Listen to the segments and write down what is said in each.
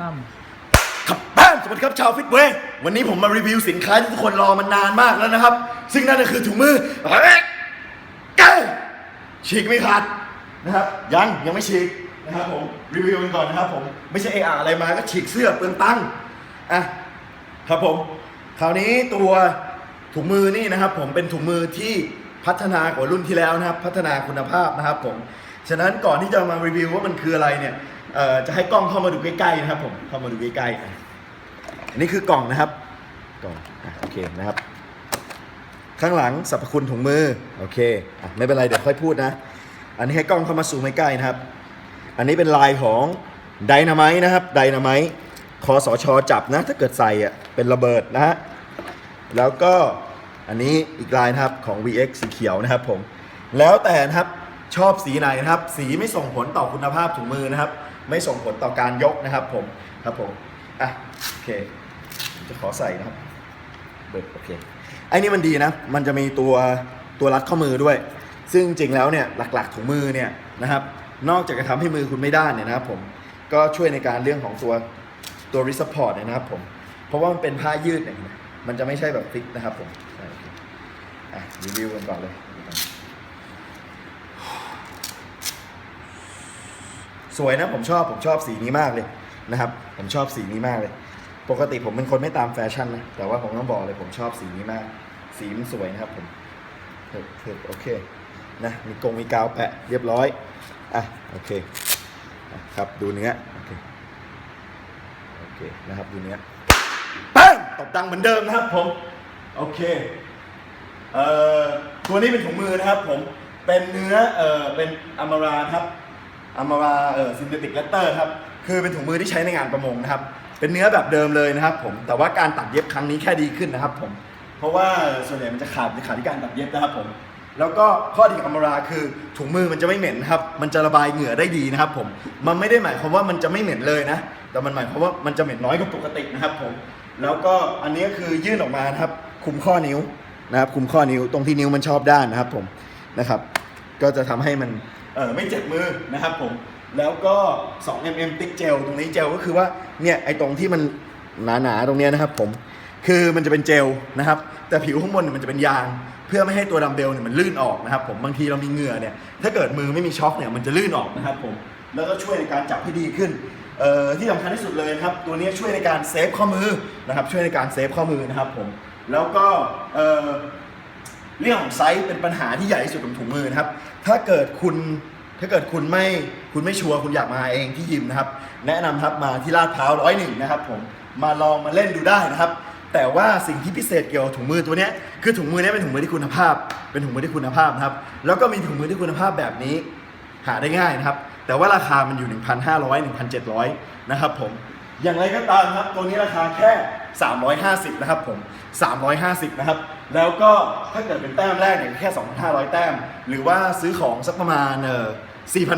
ตั้มครับบ้านสวัสดีครับชาวฟิตเวย์วันนี้ผมมารีวิวสินค้าที่ทุกคนรอมานานมากแล้วนะครับ ซึ่งนั่นก็คือถุงมือเก้ฉีกไม่ขาดนะครับ ยังยังไม่ฉีกนะครับผมรีวิวกันก่อนนะครับผมไม่ใช่เอออะไรมาก็ฉีกเสื้อเปลืองตังค์อะครับผมคราวนี้ตัวถุงมือนี่นะครับผมเป็นถุงมือที่พัฒนากว่ารุ่นที่แล้วนะครับ พัฒนาคุณภาพนะครับผมฉะนั้นก่อนที่จะมารีวิวว่ามันคืออะไรเนี่ย เอ่อจะให้กล้องเข้ามาดูใกล้ๆนะครับผมเข้ามาดูใกล้ๆอันนี้คือกล่องนะครับกล่องอะโอเคนะครับ ข้างหลังสรรพคุณถุงมือโอเคอะไม่เป็นไรเดี๋ยวค่อยพูดนะ อันนี้ให้กล้องเข้ามาซูมใกล้ๆนะครับ อันนี้เป็นลายของไดนาไมต์นะครับไดนาไมต์คอสชจับนะถ้าเกิดใส่อะเป็นระเบิดนะฮะแล้วก็อันนี้อีกลายนะครับของ VX สีเขียวนะครับผมแล้วแต่นะครับชอบสีไหนนะครับ สีไม่ส่งผลต่อคุณภาพถุงมือนะครับ ไม่ส่งผลต่อการยกนะครับผมครับผมอะโอเคจะขอใส่นะครับเบิดโอเคไอ้นี่มันดีนะ มันจะมีตัวตัวรัดข้อมือด้วย ซึ่งจริงแล้วเนี่ยหลักๆถุงมือเนี่ยนะครับ นอกจากจะทำให้มือคุณไม่ด้านเนี่ยนะครับผมก็ช่วยในการเรื่องของตัวตัว wrist support เนี่ยนะครับผมเพราะว่ามันเป็นผ้ายืดเนี่ยมันจะไม่ใช่แบบฟิกนะครับผมอะรีวิวกันก่อนเลย สวยนะผมชอบผมชอบสีนี้มากเลยนะครับ ผมชอบสีนี้มากเลย ปกติผมเป็นคนไม่ตามแฟชั่นนะแต่ว่าผมต้องบอกเลยผมชอบสีนี้มาก สีมันสวยนะครับผมเถิดเถิดโอเคนะมีกงมีกาวแปะเรียบร้อยอะโอเคครับดูเนื้อโอเคโอเคนะครับดูเนื้อปังตบดังเหมือนเดิมนะครับผมโอเคเอ่อตัวนี้เป็นถุงมือนะครับผมเป็นเนื้อเอ่อเป็นอมาราครับ อามาราเอ่อซินเทติกเลตเตอร์ครับคือเป็นถุงมือที่ใช้ในงานประมงนะครับเป็นเนื้อแบบเดิมเลยนะครับผมแต่ว่าการตัดเย็บครั้งนี้แค่ดีขึ้นนะครับผมเพราะว่าส่วนใหญ่มันจะขาดจะขาดที่การตัดเย็บนะครับผมแล้วก็ข้อดีของอามาราคือถุงมือมันจะไม่เหม็นครับมันจะระบายเหงื่อได้ดีนะครับผมมันไม่ได้หมายความว่ามันจะไม่เหม็นเลยนะแต่มันหมายความว่ามันจะเหม็นน้อยกว่าปกตินะครับผมแล้วก็อันนี้ก็คือยื่นออกมานะครับคุมข้อนิ้วนะครับคุมข้อนิ้วตรงที่นิ้วมันชอบด้านนะครับผมนะครับ ก็จะทำให้มัน เออไม่เจ็บมือนะครับผมแล้วก็ 2 mm ติ๊กเจลตรงนี้เจลก็คือว่าเนี่ยไอ้ตรงที่มันหนาๆตรงเนี้ยนะครับผมคือมันจะเป็นเจลนะครับ แต่ผิวข้างบนเนี่ยมันจะเป็นยาง เพื่อไม่ให้ตัวดัมเบลเนี่ยมันลื่นออกนะครับผมบางทีเรามีเหงื่อเนี่ยถ้าเกิดมือไม่มีช็อคเนี่ยมันจะลื่นออกนะครับผมแล้วก็ช่วยในการจับให้ดีขึ้นเอ่อที่สำคัญที่สุดเลยนะครับ ตัวนี้ช่วยในการเซฟข้อมือนะครับช่วยในการเซฟข้อมือนะครับผมแล้วก็เอ่อ เรื่องของไซส์เป็นปัญหาที่ใหญ่ที่สุดของถุงมือนะครับ ถ้าเกิดคุณถ้าเกิดคุณไม่คุณไม่ชัวร์คุณอยากมาเองที่ยิมนะครับ แนะนำครับมาที่ลาดพร้าวร้อยหนึ่งนะครับผมมาลองมาเล่นดูได้นะครับ แต่ว่าสิ่งที่พิเศษเกี่ยวกับถุงมือตัวนี้คือถุงมือเนี้ยเป็นถุงมือที่คุณภาพ เป็นถุงมือที่คุณภาพนะครับ แล้วก็มีถุงมือที่คุณภาพแบบนี้หาได้ง่ายนะครับ แต่ว่าราคามันอยู่ 1,500 1,700 นะครับผม อย่างไรก็ตามครับ ตัวนี้ราคาแค่ 350 นะครับผม 350 นะครับ แล้วก็ถ้าเกิดเป็นแต้มแรกเนี่ยแค่ 2,500 แต้ม หรือว่าซื้อของสักประมาณเอ่อ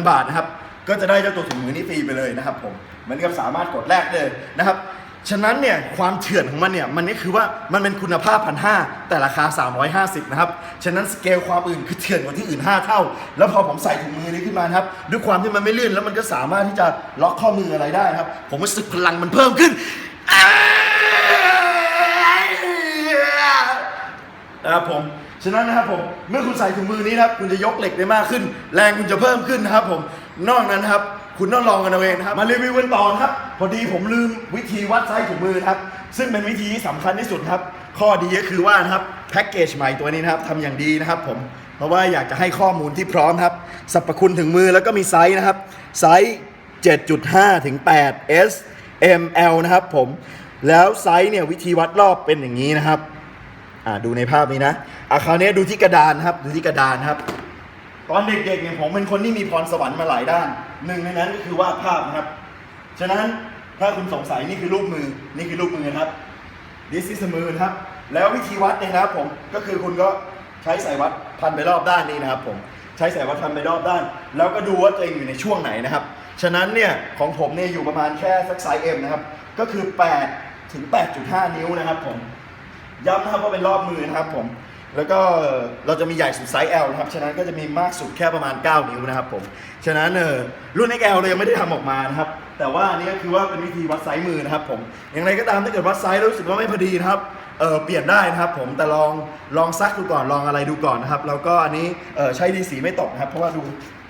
4,000 บาทนะครับ ก็จะได้เจ้าตัวถุงมือนี้ฟรีไปเลยนะครับผมมันก็สามารถกดแลกเลยนะครับ ฉะนั้นเนี่ยความเถื่อนของมันเนี่ยมันก็คือว่ามันเป็นคุณภาพพันห้าแต่ราคา 350 นะครับ ฉะนั้นสเกลความอื่นคือเถื่อนกว่าที่อื่น 5 เท่า แล้วพอผมใส่ถุงมือนี้ขึ้นมาครับด้วยความที่มันไม่ลื่นแล้วมันก็สามารถที่จะล็อกข้อมืออะไรได้นะครับ ผมรู้สึกพลังมันเพิ่มขึ้นนะครับผมฉะนั้นนะครับผมเมื่อคุณใส่ถุงมือนี้นะครับคุณจะยกเหล็กได้มากขึ้น แรงคุณจะเพิ่มขึ้นนะครับผมนอกนั้นครับคุณต้องลองกันเอาเองนะครับ มารีวิวกันต่อนะครับ พอดีผมลืมวิธีวัดไซส์ถุงมือนะครับ ซึ่งเป็นวิธีที่สำคัญที่สุดครับ ข้อดีก็คือว่านะครับแพ็กเกจใหม่ตัวนี้นะครับทำอย่างดีนะครับผม เพราะว่าอยากจะให้ข้อมูลที่พร้อมครับ สรรพคุณถึงมือแล้วก็มีไซส์นะครับ ไซส์ 7.5 ถึง 8 S M L นะครับผม แล้วไซส์เนี่ยวิธีวัดรอบเป็นอย่างนี้นะครับ อ่าดูในภาพนี้นะ อะคราวนี้ดูที่กระดานครับ ดูที่กระดานครับ ตอนเด็กๆเนี่ยผมเป็นคนที่มีพรสวรรค์มาหลายด้าน หนึ่งในนั้นก็คือวาดภาพนะครับ ฉะนั้นถ้าคุณสงสัยนี่คือรูปมือ นี่คือรูปมือนะครับ this is มือนะครับ แล้ววิธีวัดเนี่ยนะครับผม ก็คือคุณก็ใช้สายวัดพันไปรอบด้านนี้นะครับ ผม ใช้สายวัดพันไปรอบด้าน แล้วก็ดูว่าตัวเองอยู่ในช่วงไหนนะครับ ฉะนั้นเนี่ยของผมเนี่ยอยู่ประมาณแค่สักไซส์ M นะครับ ก็คือ 8 ถึง 8.5 นิ้วนะครับผม ย้ำนะครับว่าเป็นรอบมือนะครับผม แล้วก็เราจะมีใหญ่สุดไซส์ L นะครับ ฉะนั้นก็จะมีมากสุดแค่ประมาณ 9 นิ้วนะครับผม ฉะนั้นเออรุ่น XL เรายังไม่ได้ทำออกมานะครับ แต่ว่าอันนี้ก็คือว่าเป็นวิธีวัดไซส์มือนะครับผม อย่างไรก็ตามถ้าเกิดวัดไซส์แล้วรู้สึกว่าไม่พอดีนะครับ เออเปลี่ยนได้นะครับผม แต่ลองลองซักดูก่อนลองอะไรดูก่อนนะครับ แล้วก็อันนี้เออใช้ดีสีไม่ตกนะครับ เพราะว่าดู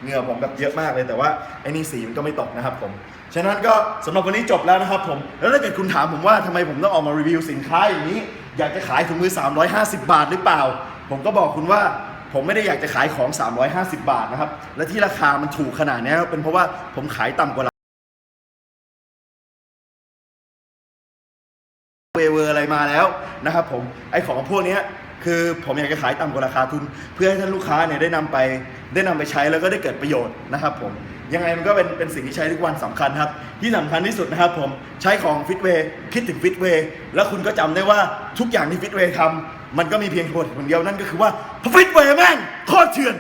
เหงื่อผมแบบเยอะมากเลยแต่ว่าไอ้นี่สีมันก็ไม่ตกนะครับผม ฉะนั้นก็สำหรับวันนี้จบแล้วนะครับผม แล้วถ้าเกิดคุณถามผมว่าทำไมผมต้องออกมารีวิวสินค้าอย่างนี้ อยากจะขายถุงมือ 350 บาทหรือเปล่า ผมก็บอกคุณว่าผมไม่ได้อยากจะขายของ 350 บาทนะครับ และที่ราคามันถูกขนาดนี้เป็นเพราะว่าผมขายต่ำกว่าเวเวอร์อะไรมาแล้วนะครับผมไอของพวกนี้คือผมอยากจะขายต่ำกว่าราคาทุน เพื่อให้ท่านลูกค้าเนี่ยได้นำไปได้นำไปใช้แล้วก็ได้เกิดประโยชน์นะครับผม ยังไงมันก็เป็นเป็นสิ่งที่ใช้ทุกวันสำคัญครับ ที่สำคัญที่สุดนะครับผมใช้ของฟิตเวย์คิดถึงฟิตเวย์แล้วคุณก็จำได้ว่าทุกอย่างที่ฟิตเวย์ทำมันก็มีเพียงคนคนเดียวนั่นก็คือว่าฟิตเวย์แม่งโคตรเถื่อน